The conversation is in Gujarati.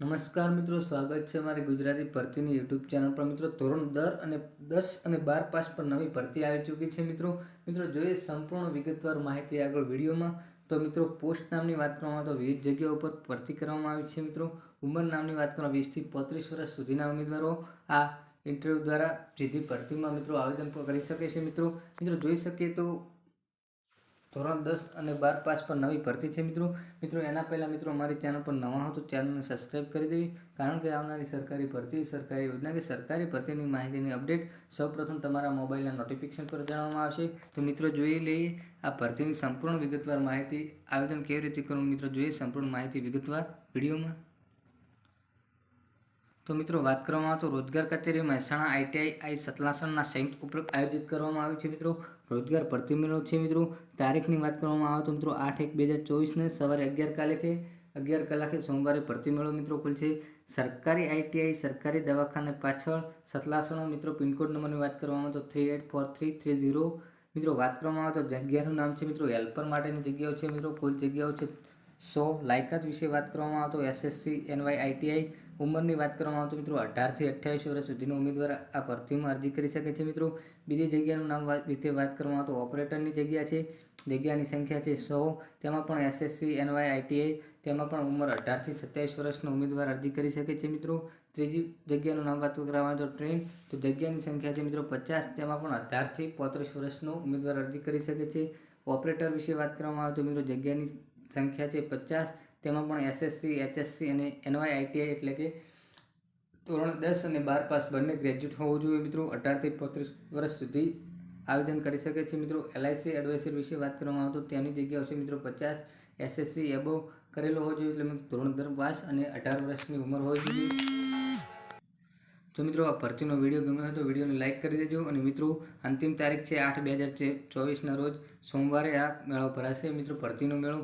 નમસ્કાર મિત્રો, સ્વાગત છે મારી ગુજરાતી ભરતીની યુટ્યુબ ચેનલ પર. મિત્રો, ધોરણ દર અને દસ અને બાર પાસ પર નવી ભરતી આવી ચૂકી છે મિત્રો. મિત્રો, જોઈએ સંપૂર્ણ વિગતવાર માહિતી આગળ વિડીયોમાં. તો મિત્રો, પોસ્ટ નામની વાત કરવામાં તો વિવિધ જગ્યાઓ ઉપર ભરતી કરવામાં આવી છે મિત્રો. ઉંમર નામની વાત કરવામાં વીસથી પોત્રીસ વર્ષ સુધીના ઉમેદવારો આ ઇન્ટરવ્યૂ દ્વારા સીધી ભરતીમાં મિત્રો આવેદન પણ કરી શકે છે મિત્રો. મિત્રો, જોઈ શકીએ તો ધોરણ દસ અને બાર પાસ પર નવી ભરતી છે મિત્રો. મિત્રો, એના પહેલાં મિત્રો અમારી ચેનલ પર નવા હો તો ચેનલને સબસ્ક્રાઈબ કરી દેવી. કારણ કે આવનારી સરકારી ભરતી, સરકારી યોજના કે સરકારી ભરતીની માહિતીની અપડેટ સૌપ્રથમ તમારા મોબાઈલના નોટિફિકેશન પર જણાવવામાં આવશે. તો મિત્રો, જોઈ લઈએ આ ભરતીની સંપૂર્ણ વિગતવાર માહિતી. આવેદન કેવી રીતે કરવું? મિત્રો, જોઈએ સંપૂર્ણ માહિતી વિગતવાર વિડીયોમાં. તો મિત્રો વાત કરવામાં આવે તો રોજગાર કચેરી મહેસાણા આઈટીઆઈ આઈ સતલાસણના સંયુક્ત ઉપરાંત આયોજિત કરવામાં આવ્યું છે મિત્રો. રોજગાર ભરતી મેળો છે મિત્રો. તારીખની વાત કરવામાં આવે તો મિત્રો આઠ એક બે હજાર ચોવીસને સવારે અગિયાર કાલેથી અગિયાર કલાકે સોમવારે ભરતી મેળો મિત્રો ખુલશે સરકારી આઈટીઆઈ, સરકારી દવાખાને પાછળ સતલાસણો મિત્રો પિનકોડ નંબરની વાત કરવામાં આવે તો three eight four three three zero. મિત્રો વાત કરવામાં આવે તો જગ્યાનું નામ છે મિત્રો હેલ્પર માટેની જગ્યાઓ છે મિત્રો. કુલ જગ્યાઓ છે સો. લાયકાત વિશે વાત કરવામાં આવે તો એસએસસી, એનવાય, આઈટીઆઈ ઉંમરની વાત કરવામાં આવે મિત્રો અઢારથી અઠ્યાવીસ વર્ષ સુધીનો ઉમેદવાર આ ભરતીમાં અરજી કરી શકે છે મિત્રો. બીજી જગ્યાનું નામ વિશે વાત કરવામાં આવે ઓપરેટરની જગ્યા છે. જગ્યાની સંખ્યા છે સો. તેમાં પણ એસએસસી એનવાય આઈટીઆઈ તેમાં પણ ઉંમર અઢારથી સત્યાવીસ વર્ષનો ઉમેદવાર અરજી કરી શકે છે મિત્રો. ત્રીજી જગ્યાનું નામ વાત કરવામાં તો ટ્રેન. તો જગ્યાની સંખ્યા છે મિત્રો પચાસ. તેમાં પણ અઢારથી પોત્રીસ વર્ષનો ઉમેદવાર અરજી કરી શકે છે. ઓપરેટર વિશે વાત કરવામાં આવે તો મિત્રો જગ્યાની સંખ્યા છે પચાસ. તેમાં પણ એસએસસી એચએસસી અને એનવાય આઈટીઆઈ એટલે કે ધોરણ દસ અને બાર પાસ બંને ગ્રેજ્યુએટ હોવું જોઈએ મિત્રો. અઢારથી પોત્રીસ વર્ષ સુધી આવેદન કરી શકે છે મિત્રો. એલઆઈસી એડવાઇઝર વિશે વાત કરવામાં આવે તો તેની જગ્યાઓ છે મિત્રો પચાસ. એસએસસી એબો કરેલો હોવો જોઈએ એટલે મિત્રો ધોરણ દર પાસ અને અઢાર વર્ષની ઉંમર હોવી જોઈએ. જો મિત્રો આ ભરતીનો વીડિયો ગમ્યો હોય તો વિડીયોને લાઇક કરી દેજો અને મિત્રો અંતિમ તારીખ છે આઠ બે હજાર ચોવીસના રોજ સોમવારે આ મેળો ભરાશે. મિત્રો ભરતીનો મેળો